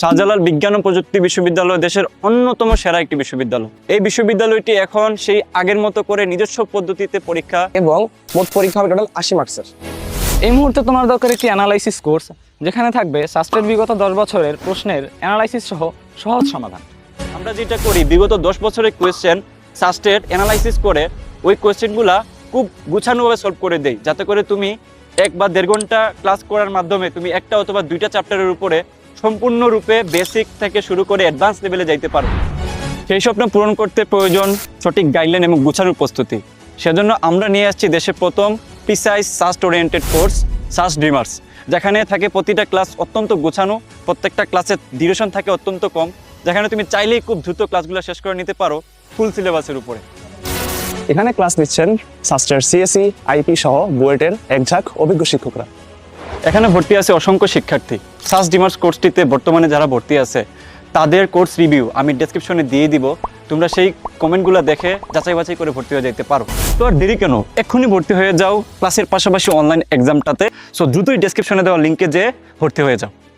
শাহজালাল বিজ্ঞান ও প্রযুক্তি বিশ্ববিদ্যালয় দেশের অন্যতম সেরা একটি বিশ্ববিদ্যালয়। এই বিশ্ববিদ্যালয়টি এখন সেই আগের মতো করে নিজস্ব পদ্ধতিতে পরীক্ষা এবং মোট পরীক্ষা হবে টোটাল আশি মার্কসের। এই মুহূর্তে তোমার দরকার একটি অ্যানালাইসিস কোর্স যেখানে থাকবে শাস্ত্রের বিগত দশ বছরের প্রশ্নের অ্যানালাইসিস সহ সহজ সমাধান। আমরা যেটা করি বিগত দশ বছরের কোয়েশ্চেন সাস্টেড অ্যানালাইসিস করে ওই কোয়েশ্চেনগুলা খুব গুছানোভাবে সলভ করে দেই। যাতে করে তুমি এক বা দেড় ঘণ্টা ক্লাস করার মাধ্যমে তুমি একটা অথবা দুইটা চ্যাপ্টারের উপরে সম্পূর্ণরূপে বেসিক থেকে শুরু করে অ্যাডভান্স লেভেলে যাইতে পারো। সেই স্বপ্ন পূরণ করতে প্রয়োজন সঠিক গাইডলাইন এবং গুছানোর প্রস্তুতি। সেজন্য আমরা নিয়ে আসছি দেশের প্রথম precise SUST oriented course সাস dreamers যেখানে থাকে প্রতিটা ক্লাস অত্যন্ত গোছানো, প্রত্যেকটা ক্লাসের ডিউরেশন থাকে অত্যন্ত কম, যেখানে তুমি চাইলেই খুব দ্রুত ক্লাসগুলো শেষ করে নিতে পারো ফুল সিলেবাসের উপরে। এখানে ক্লাস নিচ্ছেন সাস্টার সিএসি আইপি সহ বুয়েটের এক ঝাঁক অভিজ্ঞ শিক্ষকরা। এখানে ভর্তি আছে অসংখ্য শিক্ষার্থী। সাস ডিমার্স কোর্সটিতে বর্তমানে যারা ভর্তি আছে, তাদের কোর্স রিভিউ আমি ডেসক্রিপশনে দিয়ে দিব। তোমরা সেই কমেন্টগুলো দেখে যাচাই বাছাই করে ভর্তি হয়ে যেতে পারো। তো আর দেরি কেন? এক্ষুনি ভর্তি হয়ে যাও। ক্লাসের পাশাপাশি অনলাইন এক্সামটাতে সো দ্রুতই ডেসক্রিপশনে দেওয়া লিঙ্কে যেয়ে ভর্তি হয়ে যাও।